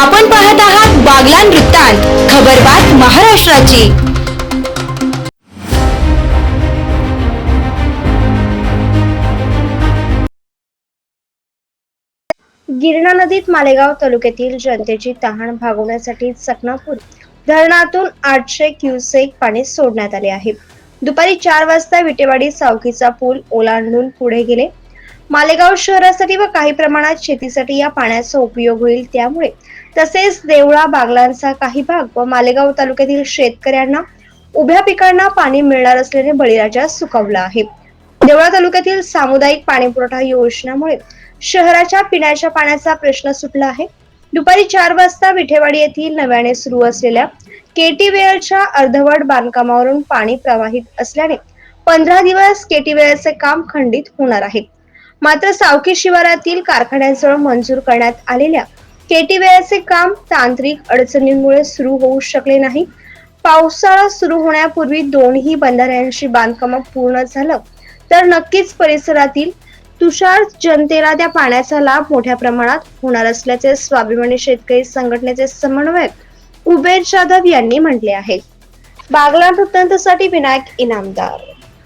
आपण पाहत आहात बागलान वृत्तांत खबरबात महाराष्ट्राची. गिरणा नदीत मालेगाव तालुक्यातील जनतेची तहान भागवण्यासाठी चकनापूर धरणातून आठशे क्युसेक पाणी सोडण्यात आले आहे. दुपारी चार वाजता विटेवाडी सावकीचा पूल ओलांडून पुढे गेले. मालेगाव शहरासाठी व काही प्रमाणात शेतीसाठी या पाण्याचा उपयोग होईल त्यामुळे. तसेच देवळा बागलांचा काही भाग व मालेगाव तालुक्यातील शेतकऱ्यांना उभ्या पिकांना पाणी मिळणार असल्याने बळीराजा सुकवला आहे. देवळा तालुक्यातील सामुदायिक पाणीपुरवठा योजनामुळे शहराच्या पिण्याच्या पाण्याचा प्रश्न सुटला आहे. दुपारी चार वाजता विठेवाडी येथील नव्याने सुरू असलेल्या केटीवेअरच्या अर्धवट बांधकामावरून पाणी प्रवाहित असल्याने पंधरा दिवस केटीवेअरचे काम खंडित होणार आहे. मात्र सावकी शिवारातील कारखान्यांसह मंजूर करण्यात आलेल्या केटीवेअरचे काम तांत्रिक अडचणींमुळे सुरू होऊ शकले नाही. पावसाळा सुरू होण्यापूर्वी दोन्ही बंधाऱ्यांची बांधकाम पूर्ण झालं तर नक्कीच परिसरातील तुषार जनतेला त्या पाण्याचा लाभ मोठ्या प्रमाणात होणार असल्याचे स्वाभिमानी शेतकरी संघटनेचे समन्वयक उबेर जाधव यांनी म्हटले आहे. बागला वृत्तांतसाठी विनायक इनामदार.